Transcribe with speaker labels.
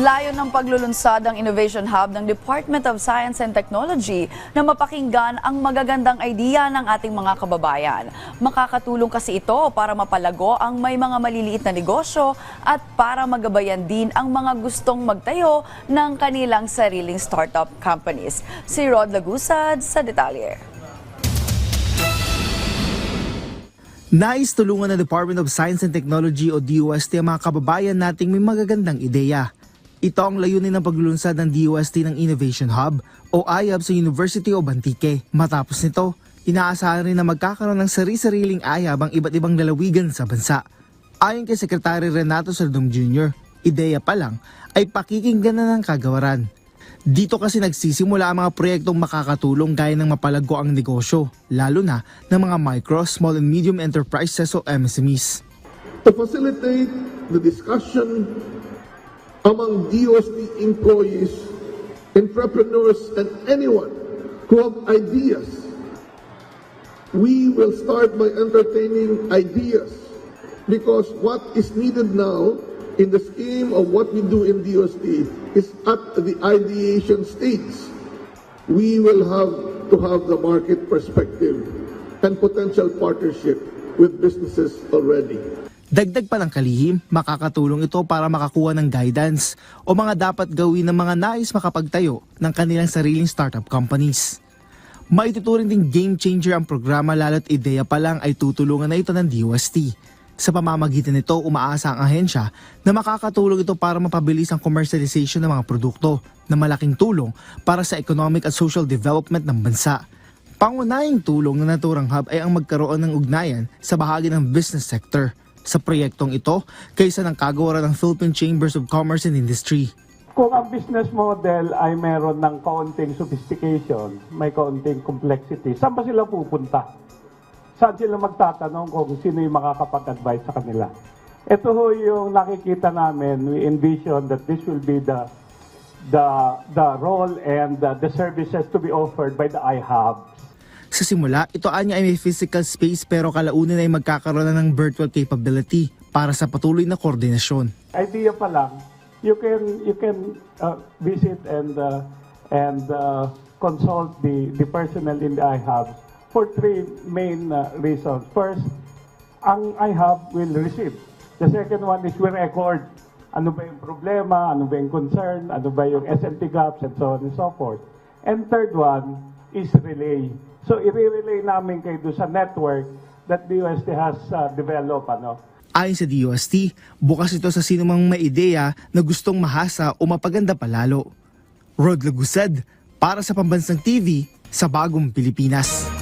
Speaker 1: Layo ng paglulunsad ng Innovation Hub ng Department of Science and Technology na mapakinggan ang magagandang idea ng ating mga kababayan. Makakatulong kasi ito para mapalago ang may mga maliliit na negosyo at para magabayan din ang mga gustong magtayo ng kanilang sariling startup companies. Si Rod Lagusad sa detalye.
Speaker 2: Nais tulungan ng Department of Science and Technology o DOST ang mga kababayan nating may magagandang ideya. Ito ang layunin ng paglulunsad ng DOST ng Innovation Hub o IHUB sa University of Antique. Matapos nito, inaasahan rin na magkakaroon ng sari-sariling IHUB ang iba't ibang lalawigan sa bansa. Ayon kay Secretary Renato Saldum Jr., ideya pa lang ay pakikinggan na ng kagawaran. Dito kasi nagsisimula ang mga proyektong makakatulong gaya ng mapalago ang negosyo, lalo na ng mga micro, small and medium enterprises o MSMEs.
Speaker 3: to facilitate the discussion among DOST employees, entrepreneurs, and anyone who have ideas. We will start by entertaining ideas because what is needed now in the scheme of what we do in DOST is at the ideation stage. We will have to have the market perspective and potential partnership with businesses already.
Speaker 2: Dagdag pa ng kalihim, makakatulong ito para makakuha ng guidance o mga dapat gawin ng mga nais makapagtayo ng kanilang sariling startup companies. Maituturing ding game changer ang programa lalo't ideya pa lang ay tutulungan na ito ng DOST. Sa pamamagitan nito, umaasa ang ahensya na makakatulong ito para mapabilis ang commercialization ng mga produkto na malaking tulong para sa economic at social development ng bansa. Pangunahing tulong ng naturang hub ay ang magkaroon ng ugnayan sa bahagi ng business sector sa proyektong ito kaysa ng kagawaran ng Philippine Chambers of Commerce and Industry.
Speaker 4: Kung ang business model ay meron ng kaunting sophistication, may kaunting complexity, saan ba sila pupunta? Saan sila magtatanong kung sino yung makakapag-advise sa kanila? Ito ho yung nakikita namin, we envision that this will be the the the role and the, the services to be offered by the iHub.
Speaker 2: Sa simula, ito anya ay may physical space pero kalaunan ay magkakaroon na ng virtual capability para sa patuloy na koordinasyon.
Speaker 4: idea pa lang, you can you can uh, visit and uh, and uh, consult the the personnel in the iHub for three main uh, reasons. First, ang iHub will receive. The second one is we record ano ba yung problema, ano ba yung concern, ano ba yung SMT gaps, and so on and so forth. And third one is relay. So, i-relay namin kayo doon sa network that the has uh, developed. Ano?
Speaker 2: Ayon sa DOST, bukas ito sa sinumang may ideya na gustong mahasa o mapaganda palalo. Rod Lagusad, para sa Pambansang TV, sa Bagong Pilipinas.